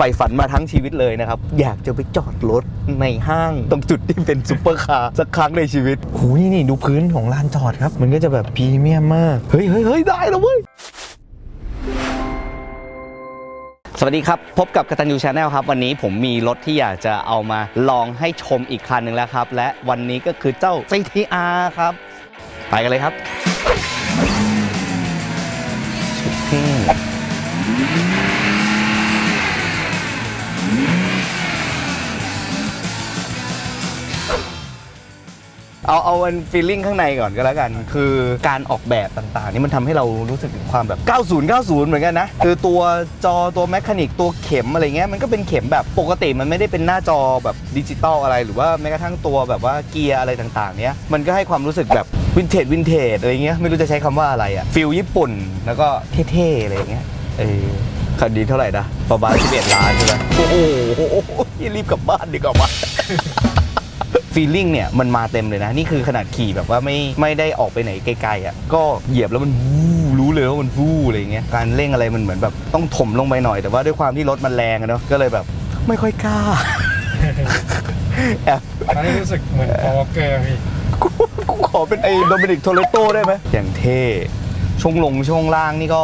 ใฝ่ฝันมาทั้งชีวิตเลยนะครับ อยากจะไปจอดรถในห้างตรงจุดที่เป็นซุปเปอร์คาร์สักครั้งในชีวิตหูนี่นี่ดูพื้นของลานจอดครับ มันก็จะแบบพรีเมียมมาก เฮ้ยเฮ้ยเฮ้ยได้แล้วเว้ยสวัสดีครับ พบกับกตันยูชาแนลครับ วันนี้ผมมีรถที่อยากจะเอามาลองให้ชมอีกคันหนึ่งแล้วครับ และวันนี้ก็คือเจ้า CTR ครับ ไปกันเลยครับ เอาเอาเป็นฟีลลิ่งข้างในก่อนก็แล้วกัน คือการออกแบบต่างๆ นี่มันทำให้เรารู้สึกถึงความแบบ 90 90 เหมือนกันนะ คือตัวจอตัวแมคานิกตัวเข็มอะไรเงี้ยมันก็เป็นเข็มแบบปกติมันไม่ได้เป็นหน้าจอแบบดิจิตอลอะไร หรือว่าแม้กระทั่งตัวแบบว่าเกียร์อะไรต่างๆ เนี้ยมันก็ให้ความรู้สึกแบบวินเทจวินเทจอะไรเงี้ยไม่รู้จะใช้คำว่าอะไรอะฟิลญี่ปุ่นแล้วก็เท่ๆอะไรเงี้ยเออคันนี้เท่าไหร่นะประมาณ11ล้านใช่ไหมโอ้โหรีบกลับบ้านดีกว่า ฟีลลิ่งเนี่ยมันมาเต็มเลยนะ นี่คือขนาดขี่แบบว่าไม่ไม่ได้ออกไปไหนไกลๆอะก็เหยียบแล้วมันวู้รู้เลยว่ามันวู้อะไรอย่างเงี้ยการเร่งอะไรมันเหมือนแบบต้องถมลงไปหน่อย แต่ว่าด้วยความที่รถมันแรงอะเนาะก็เลยแบบไม่ค่อยกล้าแอบตอนนี้รู้สึกเหมือนพอวเกอร์พี่กูกูขอเป็นไอ้โดมินิกโทเลโต้ได้ไหมอย่างเท่ช่วงลงช่วงล่างนี่ก็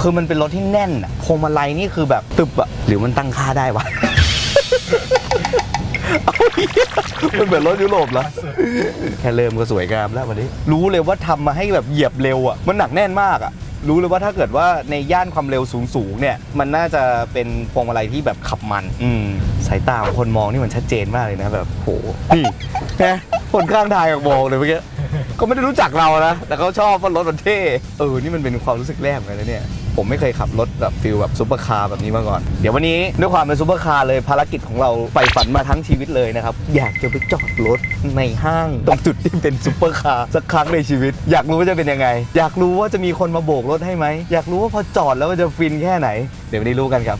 คือมันเป็นรถที่แน่นอะพวงมาลัยนี่คือแบบตึบอะหรือมันตั้งค่าได้วะ เอาเหี้ยมันเหมือนรถยุโรปเหรอแค่เริ่มก็สวยงามแล้ววันนี้ รู้เลยว่าทำมาให้แบบเหยียบเร็วอะมันหนักแน่นมากอะ รู้เลยว่าถ้าเกิดว่าในย่านความเร็วสูงๆเนี่ย มันน่าจะเป็นพวงมาลัยที่แบบขับมันอืมสายตาของคนมองนี่มันชัดเจนมากเลยนะแบบโหนี่นะคนข้างทางอยากมองเลยเมื่อกี้ก็ไม่ได้รู้จักเรานะแต่เขาชอบว่ารถมันเท่เออนี่มันเป็นความรู้สึกแรกเหมือนกันนะเนี่ย ผมไม่เคยขับรถแบบฟิลแบบซุปเปอร์คาร์แบบนี้มาก่อน เดี๋ยววันนี้ด้วยความเป็นซุปเปอร์คาร์เลยภารกิจของเราใฝ่ฝันมาทั้งชีวิตเลยนะครับ อยากจะไปจอดรถในห้างตรงจุดที่เป็นซุปเปอร์คาร์สักครั้งในชีวิต อยากรู้ว่าจะเป็นยังไง อยากรู้ว่าจะมีคนมาโบกรถให้ไหม อยากรู้ว่าพอจอดแล้วมันจะฟินแค่ไหน เดี๋ยววันนี้รู้กันครับ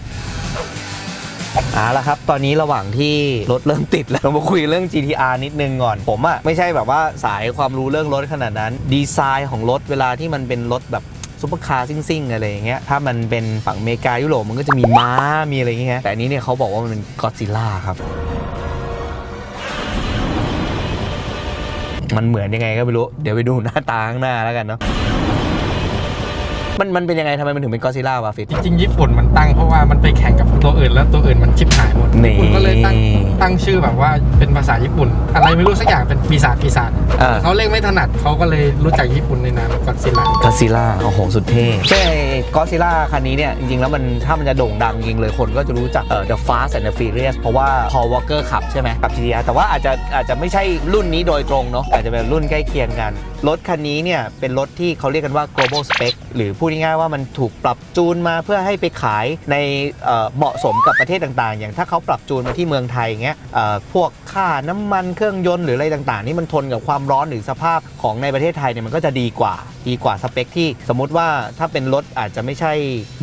เอาละครับ ตอนนี้ระหว่างที่รถเริ่มติดแล้วเรามาคุยเรื่อง GTR นิดนึงก่อน ผมอะไม่ใช่แบบว่าสายความรู้เรื่องรถขนาดนั้น ดีไซน์ของรถเวลาที่มันเป็นรถแบบ ซุปเปอร์คาร์ซิ่งๆอะไรอย่างเงี้ยถ้ามันเป็นฝั่งอเมริกายุโรปมันก็จะมีม้ามีอะไรอย่างเงี้ยแต่อันนี้เนี่ยเขาบอกว่ามันเป็นก็อดซิลล่าครับมันเหมือนยังไงก็ไม่รู้ เดี๋ยวไปดูหน้าตาข้างหน้าแล้วกันเนาะมันมันเป็นยังไงทำไมมันถึงเป็นก็อดซิลล่าวะฟิตจริงๆญี่ปุ่นมันตั้งเพราะว่ามันไปแข่งกับตัวอื่นแล้วตัวอื่นมันชิบหายหมดนี่ญี่ปุ่นก็เลยตั้งตั้งชื่อแบบว่าเป็นภาษาญี่ปุ่น อะไรไม่รู้สักอย่างเป็นปีศาจปีศาจอ่าเขาเล่นไม่ถนัดเขาก็เลยรู้จักญี่ปุ่นในนามกอดซิลล่าก็ ซิล่าโอ้โห สุดเท่ใช่ก็ซิล่าคันนี้เนี่ย จริงๆ แล้วมันถ้ามันจะโด่งดังจริงเลยคนก็จะรู้จักเอ่อ The Fast and the Furious เพราะว่า Paul Walker ขับใช่ไหมกับ GTR แต่ว่าอาจจะอาจจะไม่ใช่รุ่นนี้โดยตรงเนาะอาจจะเป็นรุ่นใกล้เคียงกัน รถคันนี้เนี่ย เป็นรถที่เขาเรียกกันว่า global spec หรือพูดง่ายๆว่ามันถูกปรับจูนมาเพื่อให้ไปขายในเอ่อเหมาะสมกับประเทศต่างๆ อย่างถ้าเขาปรับจูนมาที่เมืองไทยอย่างเงี้ยเอ่อพวกค่าน้ำมันเครื่องยนต์หรืออะไรต่างๆนี่มันทนกับความร้อนหรือสภาพของในประเทศไทยเนี่ยมันก็จะดีกว่าดีกว่าสเปคที่สมมติว่าถ้าเป็นรถอาจจะไม่ใช่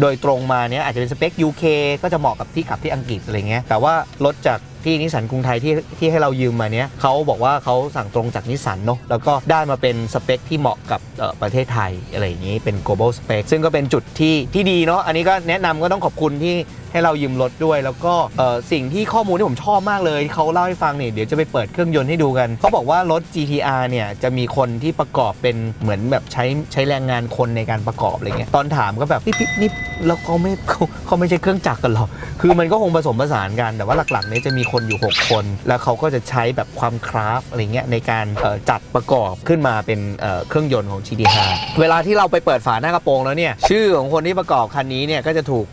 โดยตรงมาเนี้ยอาจจะเป็นสเปค UK ก็จะเหมาะกับที่ขับที่อังกฤษอะไรเงี้ยแต่ว่ารถจากที่นิสสันกรุงไทยที่ที่ให้เรายืมมาเนี้ยเขาบอกว่าเขาสั่งตรงจากนิสสันเนาะแล้วก็ได้มาเป็นสเปคที่เหมาะกับประเทศไทยอะไรอย่างนี้เป็น global spec ซึ่งก็เป็นจุดที่ที่ดีเนาะอันนี้ก็แนะนำก็ต้องขอบคุณที่ ให้เรายืมรถด้วย แล้วก็สิ่งที่ข้อมูลที่ผมชอบมากเลยเขาเล่าให้ฟังเนี่ยเดี๋ยวจะไปเปิดเครื่องยนต์ให้ดูกันเขาบอกว่ารถ GTR เนี่ยจะมีคนที่ประกอบเป็นเหมือนแบบใช้ใช้แรงงานคนในการประกอบอะไรเงี้ยตอนถามก็แบบนี่นี่แล้วเขาไม่เขาาไม่ใช่เครื่องจักรกันหรอคือมันก็คงผสมผสานกันแต่ว่าหลักๆเนี่ยจะมีคนอยู่ 6 คน แล้วเขาก็จะใช้แบบความคราฟอะไรเงี้ยในการจัดประกอบขึ้นมาเป็นเครื่องยนต์ของ GTR เวลาที่เราไปเปิดฝาหน้ากระโปรงแล้วเนี่ยชื่อของคนที่ประกอบคันนี้เนี่ยก็จะถูก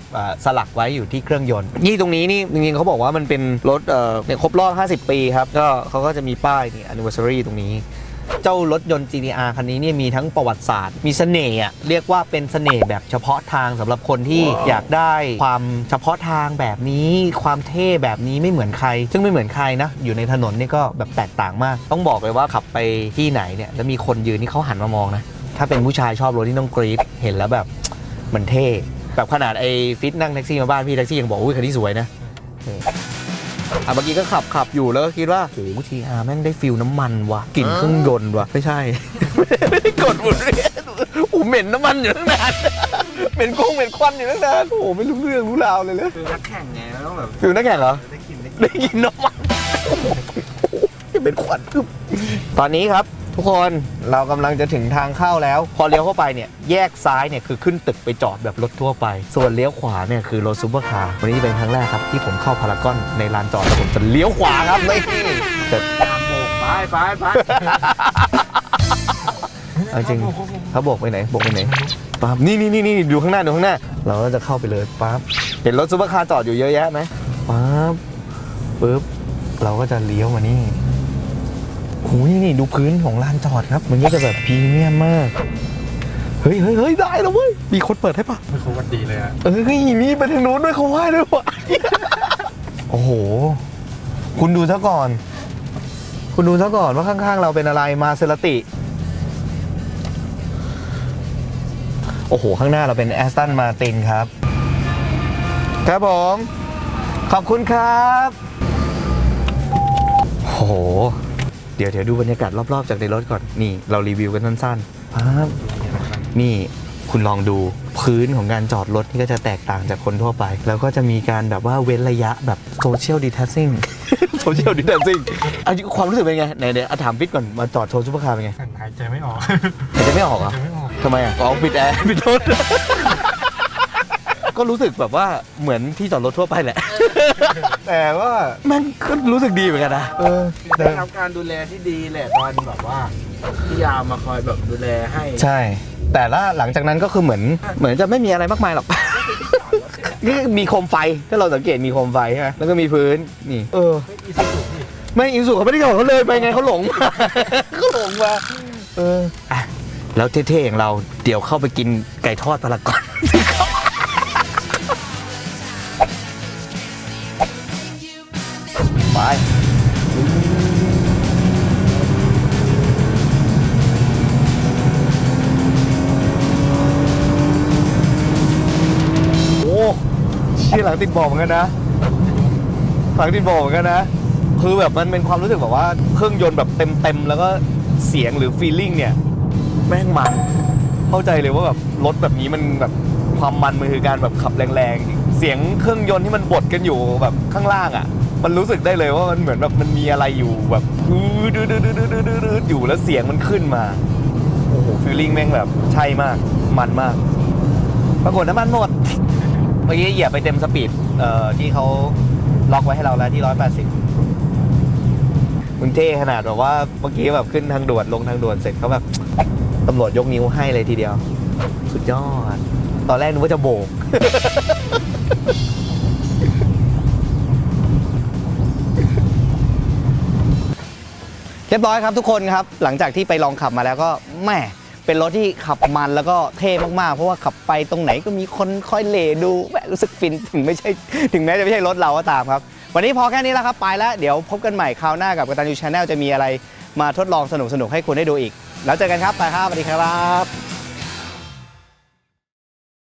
สลักไว้อยู่ที่เครื่องยนต์ นี่ตรงนี้นี่จริงๆเขาบอกว่ามันเป็นรถเอ่อเนี่ยครบรอบ 50 ปีครับก็เขาก็จะมีป้ายนี่ anniversary ตรงนี้ เจ้ารถยนต์ GTR คันนี้เนี่ยมีทั้งประวัติศาสตร์ มีเสน่ห์อะเรียกว่าเป็นเสน่ห์แบบเฉพาะทางสำหรับคนที่อยากได้ความเฉพาะทางแบบนี้ ความเท่แบบนี้ไม่เหมือนใคร ซึ่งไม่เหมือนใครนะ อยู่ในถนนนี่ก็แบบแตกต่างมาก ต้องบอกเลยว่าขับไปที่ไหนเนี่ยแล้วมีคนยืนนี่เขาหันมามองนะถ้าเป็นผู้ชายชอบรถที่ต้องกรี๊ดเห็นแล้วแบบมันเท่ แบบขนาดไอ้ฟิตนั่งแท็กซี่มาบ้านพี่แท็กซี่ยังบอกอุ้ยคันนี้สวยนะเอออะเมื่อกี้ก็ขับขับอยู่แล้วก็คิดว่าโอ้โหทีอาร์แม่งได้ฟิลน้ำมันว่ะกลิ่นเครื่องยนต์ว่ะไม่ใช่ ไม่ได้กดหมุนเวียนโอ้โหเหม็นน้ำมันอยู่ตั้งนานเป็นกุ้งเป็นควันอยู่ตั้งนานโอ้โหไม่รู้เรื่องรู้ราวเลยเลยคือนักแข่งไงแล้วต้องแบบฟิวนักแข่งเหรอได้กินได้กินได้กินน้ำมันเป็นควันทึบตอนนี้ครับ ทุกคนเรากำลังจะถึงทางเข้าแล้ว พอเลี้ยวเข้าไปเนี่ยแยกซ้ายเนี่ยคือขึ้นตึกไปจอดแบบรถทั่วไป ส่วนเลี้ยวขวาเนี่ยคือรถซูเปอร์คาร์วันนี้เป็นครั้งแรกครับที่ผมเข้าพารากอนในลานจอดแล้วผมจะเลี้ยวขวาครับไม่แต่ตามโบกไปไปไปเอาจริงเขาโบกไปไหนโบกไปไหนปั๊บนี่นี่นี่นี่ดูข้างหน้าดูข้างหน้า เราก็จะเข้าไปเลยปั๊บเห็นรถซูเปอร์คาร์จอดอยู่เยอะแยะไหมปั๊บปึ๊บเราก็จะเลี้ยวมานี่ โอ้ยนี่ดูพื้นของลานจอดครับ มันก็จะแบบพรีเมียมมาก เฮ้ยเฮ้ยเฮ้ยได้แล้วเว้ย มีคนเปิดให้ปะไม่เขาวันดีเลยอะเอ้ยนี่ไปทางนู้นด้วยเขาไหว้ด้วยวะโอ้โห คุณดูซะก่อน คุณดูซะก่อนว่าข้างๆ เราเป็นอะไรมาเซราติ โอ้โห ข้างหน้าเราเป็นแอสตันมาตินครับ ครับผม ขอบคุณครับโอ้โห เดี๋ยวเดี๋ยวดูบรรยากาศรอบๆจากในรถก่อน นี่เรารีวิวกันสั้นๆปั๊บนี่คุณลองดูพื้นของการจอดรถนี่ก็จะแตกต่างจากคนทั่วไป แล้วก็จะมีการแบบว่าเว้นระยะแบบโซเชียลดิ a ท c ซิ่งโซเชียลดิ a ท c ซิ่งเอาจริงความรู้สึกเป็นไงไหนเดี๋ยวเอาถามฟิตก่อนมาจอดโชว์ซุปเปอร์คาร์เป็นไงหายใจไม่ออกหายใจไม่ออกเหรหาอะยใจไม่ออกทำไมอะอ๋อปิดแอร์ปิดรถ ก็รู้สึกแบบว่าเหมือนที่จอดรถทั่วไปแหละ แต่ว่ามันก็รู้สึกดีเหมือนกันนะ เออได้รับการดูแลที่ดีแหละตอนแบบว่าพี่ยามมาคอยแบบดูแลให้ใช่ แต่ละหลังจากนั้นก็คือเหมือน เหมือนจะไม่มีอะไรมากมายหรอก นี่มีโคมไฟถ้าเราสังเกตมีโคมไฟใช่ไหมแล้วก็มีพื้นนี่ เออ ไม่อีสุสุนี่ไม่อินสุเขาไม่ได้บอกเขาเลยไปไงเขาหลงมา เขาหลงมาเอออะแล้วเท่ๆอย่างเราเดี๋ยวเข้าไปกินไก่ทอดพารากอน โอ้ชี่หลังติดบอกเหมือนกันนะ หลังติดบอกเหมือนกันนะ คือแบบมันเป็นความรู้สึกแบบว่าเครื่องยนต์แบบเต็มๆ แล้วก็เสียงหรือฟีลลิ่งเนี่ย แม่งมัน เข้าใจเลยว่าแบบรถแบบนี้มันแบบความมันมันคือการแบบขับแรงๆ เสียงเครื่องยนต์ที่มันบดกันอยู่แบบข้างล่างอะ มันรู้สึกได้เลยว่ามันเหมือนแบบมันมีอะไรอยู่แบบดื้ดื้อดื้อดื้อดื้อดื้อดื้อยู่แล้วเสียงมันขึ้นมาโอ้โหฟีลลิ่งแม่งแบบใช่มาก มันมาก ปรากฏน้ำมันหมดเมื่อกี้เหยียบไปเต็มสปีดเอ่อที่เขาล็อกไว้ให้เราแล้วที่180มึงเท่ขนาดแบบว่าเมื่อกี้แบบขึ้นทางด่วนลงทางด่วนเสร็จเขาแบบตำรวจยกนิ้วให้เลยทีเดียว สุดยอด ตอนแรกนึกว่าจะโบก เรียบร้อยครับทุกคนครับ หลังจากที่ไปลองขับมาแล้วก็แหม่เป็นรถที่ขับมันแล้วก็เท่มากๆ เพราะว่าขับไปตรงไหนก็มีคนคอยเลดูแหมรู้สึกฟินถึงไม่ใช่ถึงแม้จะไม่ใช่รถเราก็ตามครับ วันนี้พอแค่นี้แล้วครับ ไปแล้ว เดี๋ยวพบกันใหม่คราวหน้ากับกตันยูชาแนลจะมีอะไรมาทดลองสนุกๆให้คุณได้ดูอีก แล้วเจอกันครับไปครับสวัสดีครับ